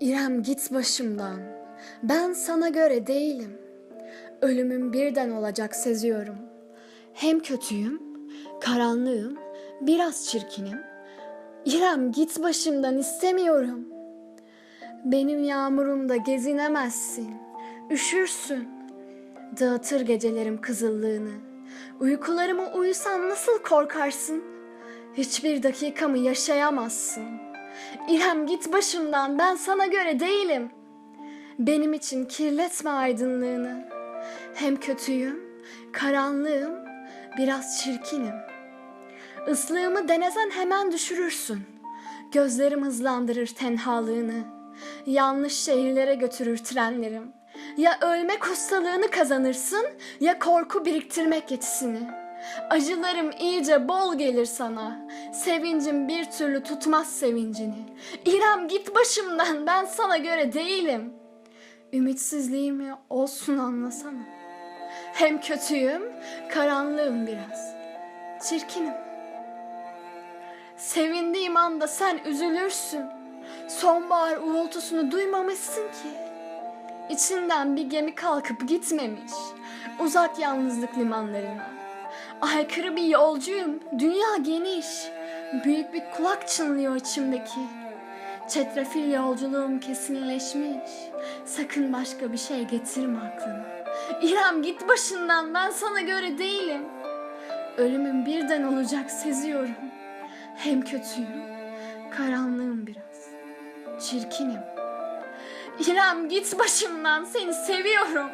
İrem git başımdan. Ben sana göre değilim. Ölümüm birden olacak seziyorum. Hem kötüyüm, karanlığım, biraz çirkinim. İrem git başımdan istemiyorum. Benim yağmurumda gezinemezsin. Üşürsün. Dağıtır gecelerim kızıllığını. Uykularıma uyusan nasıl korkarsın? Hiçbir dakikamı yaşayamazsın. İrem git başımdan ben sana göre değilim. Benim için kirletme aydınlığını. Hem kötüyüm, karanlığım, biraz çirkinim. Islığımı denesen hemen düşürürsün. Gözlerim hızlandırır tenhalığını. Yanlış şehirlere götürür trenlerim. Ya ölmek ustalığını kazanırsın ya korku biriktirmek yetisini. Acılarım iyice bol gelir sana. Sevincim bir türlü tutmaz sevincini. İrem git başımdan ben sana göre değilim. Ümitsizliğimi olsun anlasana. Hem kötüyüm, karanlığım biraz. Çirkinim. Sevindiğim anda sen üzülürsün. Sonbahar uğultusunu duymamışsın ki. İçinden bir gemi kalkıp gitmemiş. Uzak yalnızlık limanlarına. Aykırı bir yolcuyum. Dünya geniş. Büyük bir kulak çınlıyor içimdeki. Çetrefil yolculuğum kesinleşmiş. Sakın başka bir şey getirme aklına. İrem git başından ben sana göre değilim. Ölümüm birden olacak seziyorum. Hem kötüyüm, karanlığım biraz. Çirkinim. İrem git başımdan seni seviyorum.